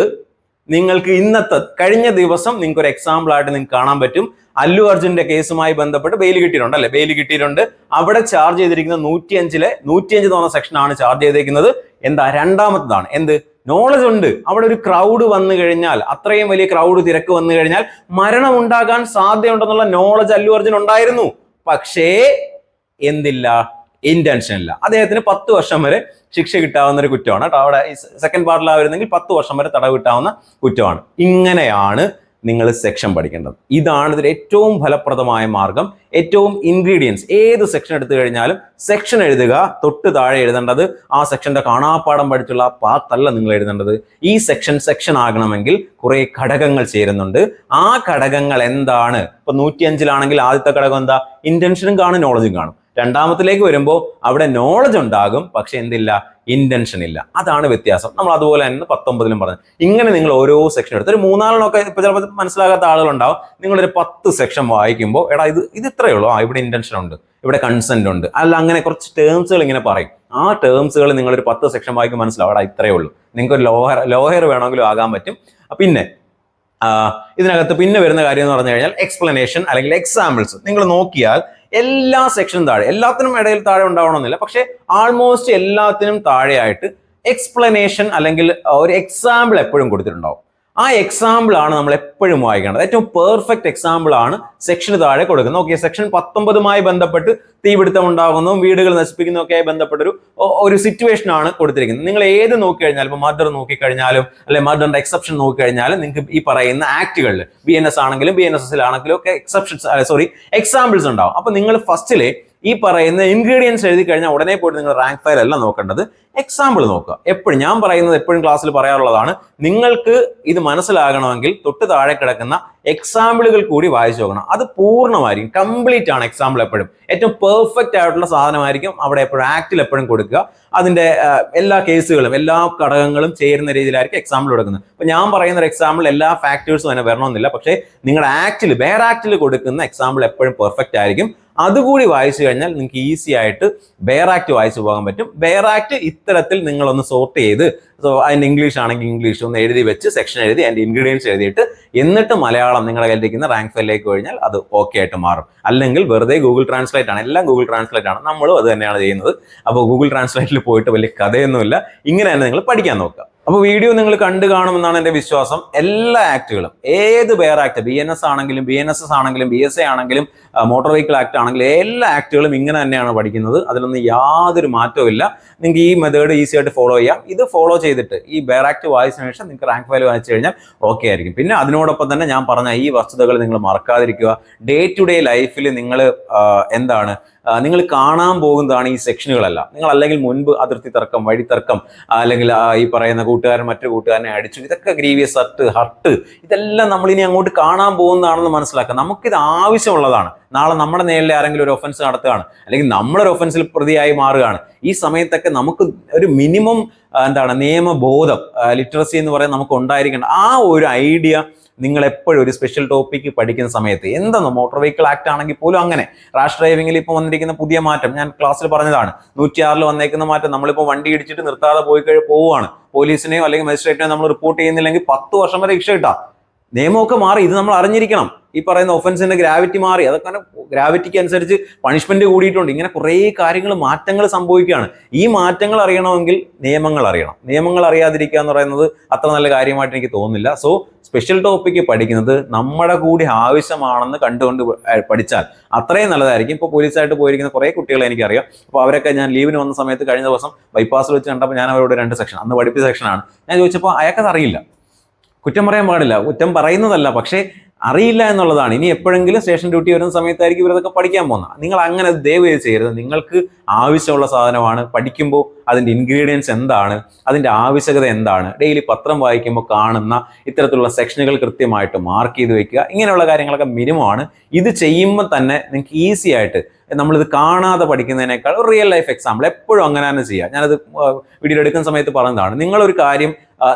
നിങ്ങൾക്ക് ഇന്നത്തെ കഴിഞ്ഞ ദിവസം നിങ്ങൾക്ക് ഒരു എക്സാമ്പിൾ ആയിട്ട് നിങ്ങൾക്ക് കാണാൻ പറ്റും. അല്ലു അർജുന്റെ കേസുമായി ബന്ധപ്പെട്ട് ബെയിൽ കിട്ടിയിട്ടുണ്ട് അല്ലെ? ബെയിൽ കിട്ടിയിട്ടുണ്ട്. അവിടെ ചാർജ് ചെയ്തിരിക്കുന്ന നൂറ്റി അഞ്ചിലെ നൂറ്റിയഞ്ച് തോന്ന സെക്ഷനാണ് ചാർജ് ചെയ്തിരിക്കുന്നത് എന്താ? രണ്ടാമത്തതാണ്. എന്ത്? നോളജ് ഉണ്ട്. അവിടെ ഒരു ക്രൗഡ് വന്നു കഴിഞ്ഞാൽ അത്രയും വലിയ ക്രൗഡ് തിരക്ക് വന്നു കഴിഞ്ഞാൽ മരണം ഉണ്ടാകാൻ സാധ്യതയുണ്ടെന്നുള്ള നോളജ് അല്ലു അർജുൻ ഉണ്ടായിരുന്നു. പക്ഷേ എന്തില്ല? ഇന്റൻഷൻ ഇല്ല. അദ്ദേഹത്തിന് പത്ത് വർഷം വരെ ശിക്ഷ കിട്ടാവുന്ന ഒരു കുറ്റമാണ് കേട്ടോ. അവിടെ സെക്കൻഡ് പാർട്ടിലാവരുന്നെങ്കിൽ പത്ത് വർഷം വരെ തടവ് കിട്ടാവുന്ന കുറ്റമാണ്. ഇങ്ങനെയാണ് നിങ്ങൾ സെക്ഷൻ പഠിക്കേണ്ടത്. ഇതാണ് ഇതിൽ ഏറ്റവും ഫലപ്രദമായ മാർഗം. ഏറ്റവും ഇൻഗ്രീഡിയൻസ് ഏത് സെക്ഷൻ എടുത്തു കഴിഞ്ഞാലും സെക്ഷൻ എഴുതുക തൊട്ട് താഴെ എഴുതേണ്ടത് ആ സെക്ഷന്റെ കാണാപ്പാടം പഠിച്ചുള്ള പാത്തല്ല നിങ്ങൾ എഴുതേണ്ടത്. ഈ സെക്ഷൻ സെക്ഷൻ ആകണമെങ്കിൽ കുറെ ഘടകങ്ങൾ ചേരുന്നുണ്ട്. ആ ഘടകങ്ങൾ എന്താണ്? ഇപ്പൊ നൂറ്റിയഞ്ചിലാണെങ്കിൽ ആദ്യത്തെ ഘടകം എന്താ? ഇന്റൻഷനും കാണും നോളജും കാണും. രണ്ടാമത്തിലേക്ക് വരുമ്പോൾ അവിടെ നോളജ് ഉണ്ടാകും പക്ഷെ എന്തില്ല? ഇന്റൻഷൻ ഇല്ല. അതാണ് വ്യത്യാസം. നമ്മൾ അതുപോലെ തന്നെ പത്തൊമ്പതിലും പറഞ്ഞു. ഇങ്ങനെ നിങ്ങൾ ഓരോ സെക്ഷൻ എടുത്ത് ഒരു മൂന്നാലെണ്ണമൊക്കെ ഇപ്പൊ ചിലപ്പോൾ മനസ്സിലാകാത്ത ആളുകളുണ്ടാവും. നിങ്ങളൊരു പത്ത് സെക്ഷൻ വായിക്കുമ്പോൾ എടാ ഇത് ഇത് ഇത്രയേ ഉള്ളൂ. ആ ഇവിടെ ഇന്റൻഷൻ ഉണ്ട്. ഇവിടെ കൺസെന്റ് ഉണ്ട്. അല്ല അങ്ങനെ കുറച്ച് ടേംസുകൾ ഇങ്ങനെ പറയും. ആ ടേംസുകൾ നിങ്ങളൊരു പത്ത് സെക്ഷൻ വായിക്കും മനസ്സിലാവും. അവിടെ ഇത്രയേ ഉള്ളൂ. നിങ്ങൾക്ക് ഒരു ലോഹർ ലോഹർ വേണമെങ്കിലും ആകാൻ പറ്റും. പിന്നെ ഇതിനകത്ത് പിന്നെ വരുന്ന കാര്യം എന്ന് പറഞ്ഞു കഴിഞ്ഞാൽ എക്സ്പ്ലനേഷൻ അല്ലെങ്കിൽ എക്സാമ്പിൾസ് നിങ്ങൾ നോക്കിയാൽ എല്ലാ സെക്ഷനും താഴെ. എല്ലാത്തിനും ഇടയിൽ താഴെ ഉണ്ടാവണമെന്നില്ല. പക്ഷേ ആൾമോസ്റ്റ് എല്ലാത്തിനും താഴെയായിട്ട് എക്സ്പ്ലനേഷൻ അല്ലെങ്കിൽ ഒരു എക്സാമ്പിൾ എപ്പോഴും കൊടുത്തിട്ടുണ്ടാവും. ആ എക്സാമ്പിൾ ആണ് നമ്മൾ എപ്പോഴും വായിക്കേണ്ടത്. ഏറ്റവും പെർഫെക്റ്റ് എക്സാമ്പിൾ ആണ് സെക്ഷന് താഴെ കൊടുക്കുന്നത്. ഓക്കെ സെക്ഷൻ പത്തൊമ്പതുമായി ബന്ധപ്പെട്ട് തീപിടുത്തം ഉണ്ടാകുന്നതും വീടുകൾ നശിപ്പിക്കുന്നതൊക്കെയായി ബന്ധപ്പെട്ട ഒരു സിറ്റുവേഷൻ ആണ് കൊടുത്തിരിക്കുന്നത്. നിങ്ങൾ ഏത് നോക്കി നോക്കിക്കഴിഞ്ഞാലും ഇപ്പോൾ മദർ നോക്കിക്കഴിഞ്ഞാലും അല്ലെ മദറിന്റെ എക്സെപ്ഷൻ നോക്കിക്കഴിഞ്ഞാലും നിങ്ങൾക്ക് ഈ പറയുന്ന ആക്ടുകളിൽ ബി എൻ എസ് ആണെങ്കിലും ബി എൻ എസ് എസിലാണെങ്കിലും ഒക്കെ എക്സെപ്ഷൻസ് സോറി എക്സാമ്പിൾസ് ഉണ്ടാവും. അപ്പൊ നിങ്ങൾ ഫസ്റ്റിലെ ഈ പറയുന്ന ഇൻഗ്രീഡിയൻസ് എഴുതി കഴിഞ്ഞാൽ ഉടനെ പോയിട്ട് നിങ്ങൾ റാങ്ക് ഫയൽ അല്ല നോക്കേണ്ടത്. എക്സാമ്പിൾ നോക്കുക. എപ്പോഴും ഞാൻ പറയുന്നത് എപ്പോഴും ക്ലാസ്സിൽ പറയാറുള്ളതാണ്. നിങ്ങൾക്ക് ഇത് മനസ്സിലാകണമെങ്കിൽ തൊട്ട് താഴെ കിടക്കുന്ന എക്സാമ്പിളുകൾ കൂടി വായിച്ചു നോക്കണം. അത് പൂർണമായിരിക്കും. കംപ്ലീറ്റ് ആണ് എക്സാമ്പിൾ എപ്പോഴും. ഏറ്റവും പെർഫെക്റ്റ് ആയിട്ടുള്ള സാധനമായിരിക്കും അവിടെ എപ്പോഴും ആക്റ്റിൽ എപ്പോഴും കൊടുക്കുക. അതിന്റെ എല്ലാ കേസുകളും എല്ലാ ഘടകങ്ങളും ചേരുന്ന രീതിയിലായിരിക്കും എക്സാമ്പിൾ കൊടുക്കുന്നത്. അപ്പൊ ഞാൻ പറയുന്ന ഒരു എക്സാമ്പിൾ എല്ലാ ഫാക്ടേഴ്സും തന്നെ വരണമെന്നില്ല. പക്ഷേ നിങ്ങളുടെ ആക്റ്റിൽ വേറെ ആക്റ്റിൽ കൊടുക്കുന്ന എക്സാമ്പിൾ എപ്പോഴും പെർഫെക്റ്റ് ആയിരിക്കും. അതുകൂടി വായിച്ചു കഴിഞ്ഞാൽ നിങ്ങൾക്ക് ഈസി ആയിട്ട് ബെയർ ആക്ട് വായിച്ചു പോകാൻ പറ്റും. ബെയർ ആക്ട് ഇത്തരത്തിൽ നിങ്ങളൊന്ന് സോർട്ട് ചെയ്ത് സോ അതിന്റെ ഇംഗ്ലീഷ് ആണെങ്കിൽ ഇംഗ്ലീഷ് ഒന്ന് എഴുതി വെച്ച് സെക്ഷൻ എഴുതി അതിന്റെ ഇൻഗ്രീഡിയൻസ് എഴുതിയിട്ട് എന്നിട്ട് മലയാളം നിങ്ങളുടെ കയ്യിലിരിക്കുന്ന റാങ്ക് ഫയലിലേക്ക് കഴിഞ്ഞാൽ അത് ഓക്കെ ആയിട്ട് മാറും. അല്ലെങ്കിൽ വെറുതെ ഗൂഗിൾ ട്രാൻസ്ലേറ്റ് ആണ്. എല്ലാം ഗൂഗിൾ ട്രാൻസ്ലേറ്റ് ആണ്. നമ്മളും അത് തന്നെയാണ് ചെയ്യുന്നത്. അപ്പോൾ ഗൂഗിൾ ട്രാൻസ്ലേറ്റിൽ പോയിട്ട് വലിയ കഥയൊന്നുമില്ല. ഇങ്ങനെ തന്നെ നിങ്ങൾ പഠിക്കാൻ നോക്കുക. അപ്പോൾ വീഡിയോ നിങ്ങൾ കണ്ടു കാണുമെന്നാണ് എന്റെ വിശ്വാസം. എല്ലാ ആക്ടുകളും ഏത് bare act B N S ആണെങ്കിലും ബി എൻ എസ് എസ് ആണെങ്കിലും ബി എസ് എ ആണെങ്കിലും മോട്ടോർ വെഹിക്കിൾ ആക്ട് ആണെങ്കിലും എല്ലാ ആക്ടുകളും ഇങ്ങനെ തന്നെയാണ് പഠിക്കുന്നത്. അതിലൊന്നും യാതൊരു മാറ്റവും ഇല്ല. നിങ്ങൾക്ക് ഈ മെത്തേഡ് ഈസി ആയിട്ട് ഫോളോ ചെയ്യാം. ഇത് ഫോളോ ചെയ്തിട്ട് ഈ ബെയർ ആക്ട് വായിച്ചതിന് ശേഷം നിങ്ങൾക്ക് റാങ്ക് ഫയൽ വായിച്ചു കഴിഞ്ഞാൽ ഓക്കെ ആയിരിക്കും. പിന്നെ അതിനോടൊപ്പം തന്നെ ഞാൻ പറഞ്ഞ ഈ വസ്തുതകൾ നിങ്ങൾ മറക്കാതിരിക്കുക. ഡേ ടു ഡേ ലൈഫിൽ നിങ്ങൾ എന്താണ് നിങ്ങൾ കാണാൻ പോകുന്നതാണ് ഈ സെക്ഷനുകളെല്ലാം. നിങ്ങൾ അല്ലെങ്കിൽ മുൻപ് അതിർത്തി തർക്കം വഴി തർക്കം അല്ലെങ്കിൽ ഈ പറയുന്ന കൂട്ടുകാരൻ മറ്റു കൂട്ടുകാരനെ അടിച്ചു ഇതൊക്കെ ഗ്രീവിയസ് ഹർട്ട് ഹർട്ട് ഇതെല്ലാം നമ്മൾ ഇനി അങ്ങോട്ട് കാണാൻ പോകുന്നതാണെന്ന് മനസ്സിലാക്കുക നമുക്കിത് ആവശ്യമുള്ളതാണ്. നാളെ നമ്മുടെ നേരിൽ ആരെങ്കിലും ഒരു ഒഫൻസ് നടത്തുകയാണ് അല്ലെങ്കിൽ നമ്മളൊരു ഒഫൻസിൽ പ്രതിയായി മാറുകയാണ് ഈ സമയത്തൊക്കെ നമുക്ക് ഒരു മിനിമം എന്താണ് നിയമബോധം ലിറ്ററസി എന്ന് പറയുന്നത് നമുക്ക് ഉണ്ടായിരിക്കണം. ആ ഒരു ഐഡിയ നിങ്ങൾ എപ്പോഴും ഒരു സ്പെഷ്യൽ ടോപ്പിക്ക് പഠിക്കുന്ന സമയത്ത് എന്തെന്ന് മോട്ടോർ വെഹിക്കിൾ ആക്ട് ആണെങ്കിൽ പോലും അങ്ങനെ. റാഷ് ഡ്രൈവിംഗിൽ ഇപ്പോൾ വന്നിരിക്കുന്ന പുതിയ മാറ്റം ഞാൻ ക്ലാസ്സിൽ പറഞ്ഞതാണ് നൂറ്റിയാറിൽ വന്നേക്കുന്ന മാറ്റം നമ്മളിപ്പോൾ വണ്ടി ഇടിച്ചിട്ട് നിർത്താതെ പോയി കഴിഞ്ഞ് പോവുകയാണ്. പോലീസിനെയോ അല്ലെങ്കിൽ മജിസ്ട്രേറ്റിനെയോ നമ്മൾ റിപ്പോർട്ട് ചെയ്യുന്നില്ലെങ്കിൽ പത്ത് വർഷം വരെ ശിക്ഷ കിട്ടാം. നിയമമൊക്കെ മാറി ഇത് നമ്മൾ അറിഞ്ഞിരിക്കണം. ഈ പറയുന്ന ഒഫൻസിന്റെ ഗ്രാവിറ്റി മാറി. അതൊക്കെ ഗ്രാവിറ്റിക്ക് അനുസരിച്ച് പണിഷ്മെന്റ് കൂടിയിട്ടുണ്ട്. ഇങ്ങനെ കുറേ കാര്യങ്ങൾ മാറ്റങ്ങൾ സംഭവിക്കുകയാണ്. ഈ മാറ്റങ്ങൾ അറിയണമെങ്കിൽ നിയമങ്ങൾ അറിയണം. നിയമങ്ങൾ അറിയാതിരിക്കുക എന്ന് പറയുന്നത് അത്ര നല്ല കാര്യമായിട്ട് എനിക്ക് തോന്നുന്നില്ല. സോ സ്പെഷ്യൽ ടോപ്പിക്ക് പഠിക്കുന്നത് നമ്മുടെ കൂടി ആവശ്യമാണെന്ന് കണ്ടുകൊണ്ട് പഠിച്ചാൽ അത്രയും നല്ലതായിരിക്കും. ഇപ്പോൾ പോലീസായിട്ട് പോയിരിക്കുന്ന കുറേ കുട്ടികളെ എനിക്കറിയാം. അപ്പോൾ അവരൊക്കെ ഞാൻ ലീവിന് വന്ന സമയത്ത് കഴിഞ്ഞ ദിവസം ബൈപ്പാസിൽ വെച്ച് കണ്ടപ്പോൾ ഞാൻ അവരോട് രണ്ട് സെക്ഷൻ അന്ന് പഠിപ്പിച്ച സെക്ഷനാണ് ഞാൻ ചോദിച്ചപ്പോൾ അയാൾക്കത് അറിയില്ല. കുറ്റം പറയാൻ പാടില്ല. കുറ്റം പറയുന്നതല്ല പക്ഷേ അറിയില്ല എന്നുള്ളതാണ്. ഇനി എപ്പോഴെങ്കിലും സ്റ്റേഷൻ ഡ്യൂട്ടി വരുന്ന സമയത്തായിരിക്കും ഇവരതൊക്കെ പഠിക്കാൻ പോകുന്നത്. നിങ്ങൾ അങ്ങനെ ദയവ് ചെയ്ത് ചെയ്യരുത്. നിങ്ങൾക്ക് ആവശ്യമുള്ള സാധനമാണ്. പഠിക്കുമ്പോൾ അതിന്റെ ഇൻഗ്രീഡിയൻസ് എന്താണ്? അതിന്റെ ആവശ്യകത എന്താണ്? ഡെയിലി പത്രം വായിക്കുമ്പോൾ കാണുന്ന ഇത്തരത്തിലുള്ള സെക്ഷനുകൾ കൃത്യമായിട്ട് മാർക്ക് ചെയ്ത് വെക്കുക. ഇങ്ങനെയുള്ള കാര്യങ്ങളൊക്കെ മിനിമമാണ് ഇത് ചെയ്യുമ്പോൾ തന്നെ നിങ്ങൾക്ക് ഈസി ആയിട്ട് നമ്മളിത് കാണാതെ പഠിക്കുന്നതിനേക്കാൾ റിയൽ ലൈഫ് എക്സാമ്പിൾ എപ്പോഴും അങ്ങനെ തന്നെ ചെയ്യുക ഞാനത് വീഡിയോ എടുക്കുന്ന സമയത്ത് പറഞ്ഞതാണ്. നിങ്ങളൊരു കാര്യം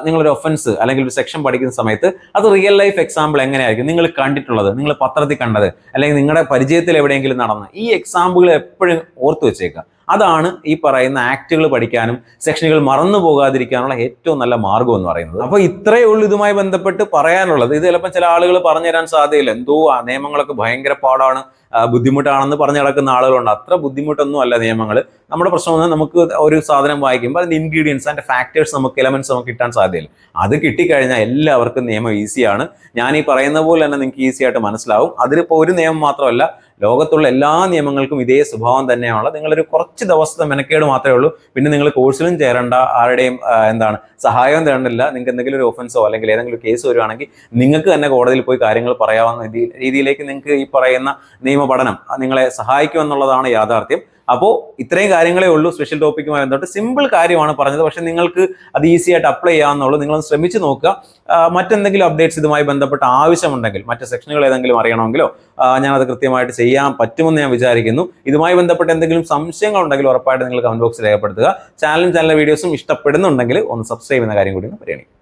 നിങ്ങളൊരു ഒഫൻസ് അല്ലെങ്കിൽ ഒരു സെക്ഷൻ പഠിക്കുന്ന സമയത്ത് അത് റിയൽ ലൈഫ് എക്സാമ്പിൾ എങ്ങനെയായിരിക്കും നിങ്ങൾ കണ്ടിട്ടുള്ളത്? നിങ്ങൾ പത്രത്തിൽ കണ്ടത് അല്ലെങ്കിൽ നിങ്ങളുടെ പരിചയത്തിൽ എവിടെയെങ്കിലും നടന്ന ഈ എക്സാമ്പിൾ എപ്പോഴും ഓർത്തു വെച്ചേക്കുക. അതാണ് ഈ പറയുന്ന ആക്റ്റുകൾ പഠിക്കാനും സെക്ഷനുകൾ മറന്നു പോകാതിരിക്കാനുള്ള ഏറ്റവും നല്ല മാർഗം എന്ന് പറയുന്നത്. അപ്പോൾ ഇത്രയേ ഉള്ളൂ ഇതുമായി ബന്ധപ്പെട്ട് പറയാനുള്ളത്. ഇത് ചിലപ്പോൾ ചില ആളുകൾ പറഞ്ഞു തരാൻ സാധ്യതയില്ല. എന്തോ നിയമങ്ങളൊക്കെ ഭയങ്കര പാടാണ് ബുദ്ധിമുട്ടാണെന്ന് പറഞ്ഞു നടക്കുന്ന ആളുകളുണ്ട്. അത്ര ബുദ്ധിമുട്ടൊന്നും അല്ല നിയമങ്ങൾ നമ്മുടെ പ്രശ്നം എന്ന് നമുക്ക് ഒരു സാധനം വായിക്കുമ്പോൾ അതിന്റെ ഇൻഗ്രീഡിയൻസ് അതിന്റെ ഫാക്ടേഴ്സ് നമുക്ക് എലമെന്റ്സ് നമുക്ക് കിട്ടാൻ സാധ്യതയില്ല. അത് കിട്ടിക്കഴിഞ്ഞാൽ എല്ലാവർക്കും നിയമം ഈസിയാണ് ഞാൻ ഈ പറയുന്ന പോലെ തന്നെ നിങ്ങൾക്ക് ഈസി ആയിട്ട് മനസ്സിലാവും. അതിലിപ്പോൾ ഒരു നിയമം മാത്രമല്ല ലോകത്തുള്ള എല്ലാ നിയമങ്ങൾക്കും ഇതേ സ്വഭാവം തന്നെയാണുള്ളത്. നിങ്ങളൊരു കുറച്ച് ദിവസത്തെ മെനക്കേട് മാത്രമേ ഉള്ളൂ. പിന്നെ നിങ്ങൾ കോഴ്സിലും ചേരേണ്ട ആരുടെയും എന്താണ് സഹായം തേടേണ്ടില്ല നിങ്ങൾക്ക് എന്തെങ്കിലും ഒരു ഒഫൻസോ അല്ലെങ്കിൽ ഏതെങ്കിലും കേസ് വരുവാണെങ്കിൽ നിങ്ങൾക്ക് തന്നെ കോടതിയിൽ പോയി കാര്യങ്ങൾ പറയാവുന്ന രീതിയിലേക്ക് നിങ്ങൾക്ക് ഈ പറയുന്ന നിയമപഠനം നിങ്ങളെ സഹായിക്കുമെന്നുള്ളതാണ് യാഥാർത്ഥ്യം. അപ്പോൾ ഇത്രയും കാര്യങ്ങളേ ഉള്ളൂ സ്പെഷ്യൽ ടോപ്പിക്കുമായി ബന്ധപ്പെട്ട്. സിമ്പിൾ കാര്യമാണ് പറഞ്ഞത്. പക്ഷേ നിങ്ങൾക്ക് അത് ഈസി ആയിട്ട് അപ്ലൈ ചെയ്യാമെന്നുള്ളൂ നിങ്ങളൊന്ന് ശ്രമിച്ചു നോക്കുക. മറ്റെന്തെങ്കിലും അപ്ഡേറ്റ്സ് ഇതുമായി ബന്ധപ്പെട്ട് ആവശ്യമുണ്ടെങ്കിൽ മറ്റ് സെക്ഷനുകൾ ഏതെങ്കിലും അറിയണമെങ്കിലോ ഞാനത് കൃത്യമായിട്ട് ചെയ്യാൻ പറ്റുമെന്ന് ഞാൻ വിചാരിക്കുന്നു. ഇതുമായി ബന്ധപ്പെട്ട് എന്തെങ്കിലും സംശയങ്ങൾ ഉണ്ടെങ്കിൽ ഉറപ്പായിട്ട് നിങ്ങൾ കമന്റ് ബോക്സിൽ രേഖപ്പെടുത്തുക. ചാനലും ചാനൽ വീഡിയോസും ഇഷ്ടപ്പെടുന്നുണ്ടെങ്കിൽ ഒന്ന് സബ്സ്ക്രൈബ് ചെയ്യുന്ന കാര്യം കൂടി ഒന്ന് പരിഗണിക്കുക.